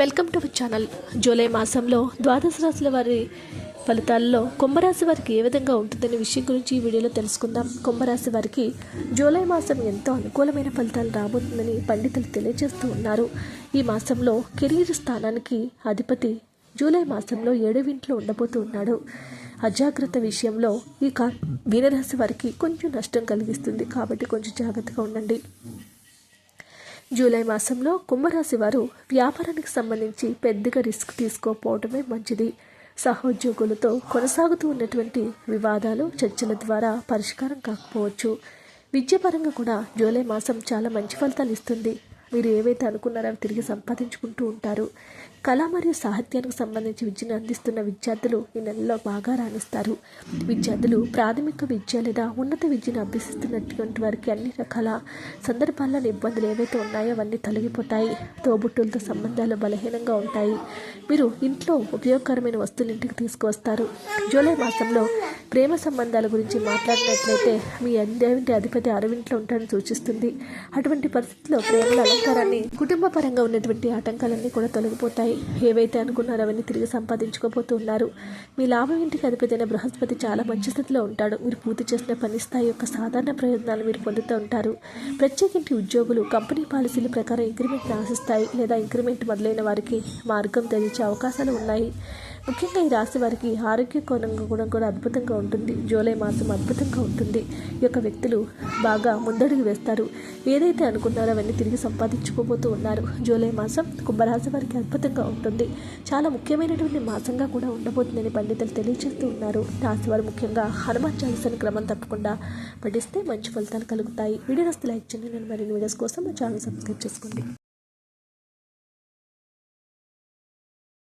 Welcome to our channel. July మాసంలో ద్వాదశ రాశుల వారి ఫలితాల్లో కుంభరాశి వారికి ఏ విధంగా ఉంటుందనే విషయం గురించి ఈ వీడియోలో తెలుసుకుందాం. కుంభరాశి వారికి జూలై మాసం ఎంతో అనుకూలమైన ఫలితాలు రాబోతుందని పండితులు తెలియజేస్తూ ఉన్నారు. ఈ మాసంలో కెరీర్ స్థానానికి అధిపతి జూలై మాసంలో ఏడవింట్లో ఉండబోతూ ఉన్నాడు. అజాగ్రత్త విషయంలో ఈ కా మీనరాశి వారికి కొంచెం నష్టం కలిగిస్తుంది కాబట్టి కొంచెం జాగ్రత్తగా ఉండండి. జూలై మాసంలో కుంభరాశి వారు వ్యాపారానికి సంబంధించి పెద్దగా రిస్క్ తీసుకోకపోవడమే మంచిది. సహోద్యోగులతో కొనసాగుతూ ఉన్నటువంటి వివాదాలు చర్చల ద్వారా పరిష్కారం కాకపోవచ్చు. విద్యాపరంగా కూడా జూలై మాసం చాలా మంచి ఫలితాలు ఇస్తుంది. మీరు ఏవైతే అనుకున్నారో అవి తిరిగి సంపాదించుకుంటూ ఉంటారు. కళ మరియు సాహిత్యానికి సంబంధించి విద్యను అందిస్తున్న విద్యార్థులు ఈ నెలలో బాగా రాణిస్తారు. విద్యార్థులు ప్రాథమిక విద్య లేదా ఉన్నత విద్యను అభ్యసిస్తున్నటువంటి వారికి అన్ని రకాల సందర్భాల్లో ఇబ్బందులు ఏవైతే ఉన్నాయో అవన్నీ తొలగిపోతాయి. తోబుట్టులతో సంబంధాలు బలహీనంగా ఉంటాయి. మీరు ఇంట్లో ఉపయోగకరమైన వస్తువులు ఇంటికి తీసుకువస్తారు. జూలై మాసంలో ప్రేమ సంబంధాల గురించి మాట్లాడినట్లయితే మీ అందేవింటి అధిపతి అరవింట్లో ఉంటాడని సూచిస్తుంది. అటువంటి పరిస్థితుల్లో ప్రేమలో అలంకారాన్ని కుటుంబ పరంగా ఉన్నటువంటి ఆటంకాలన్నీ కూడా తొలగిపోతాయి. ఏవైతే అనుకున్నారో అవన్నీ తిరిగి సంపాదించుకోబోతూ ఉన్నారు మీ లాభం ఇంటికి అధిపతైన బృహస్పతి చాలా మంచి స్థితిలో ఉంటాడు. మీరు పూర్తి చేసిన పని స్థాయి యొక్క సాధారణ ప్రయోజనాలు మీరు పొందుతూ ఉంటారు. ప్రత్యేకించి ఉద్యోగులు కంపెనీ పాలసీల ప్రకారం ఇంక్రిమెంట్ ఆశిస్తాయి లేదా ఇంక్రిమెంట్ మొదలైన వారికి మార్గం తెరిచే అవకాశాలు ఉన్నాయి. ముఖ్యంగా ఈ రాశి వారికి ఆరోగ్య కోణంగా కూడా కూడా అద్భుతంగా ఉంటుంది. జూలై మాసం అద్భుతంగా ఉంటుంది. ఈ యొక్క వ్యక్తులు బాగా ముందడుగు వేస్తారు. ఏదైతే అనుకున్నారో అవన్నీ తిరిగి సంపాదించుకోబోతూ ఉన్నారు. జూలై మాసం కుంభరాశి వారికి అద్భుతంగా ఉంటుంది. చాలా ముఖ్యమైనటువంటి మాసంగా కూడా ఉండబోతుందని పండితులు తెలియజేస్తూ ఉన్నారు. రాశి వారు ముఖ్యంగా హనుమాన్ చాలీసాని క్రమం తప్పకుండా పఠిస్తే మంచి ఫలితాలు కలుగుతాయి. వీడియో లైక్ చేయండి. నేను మరిన్ని వీడియోస్ కోసం మా ఛానల్ సబ్స్క్రైబ్ చేసుకోండి.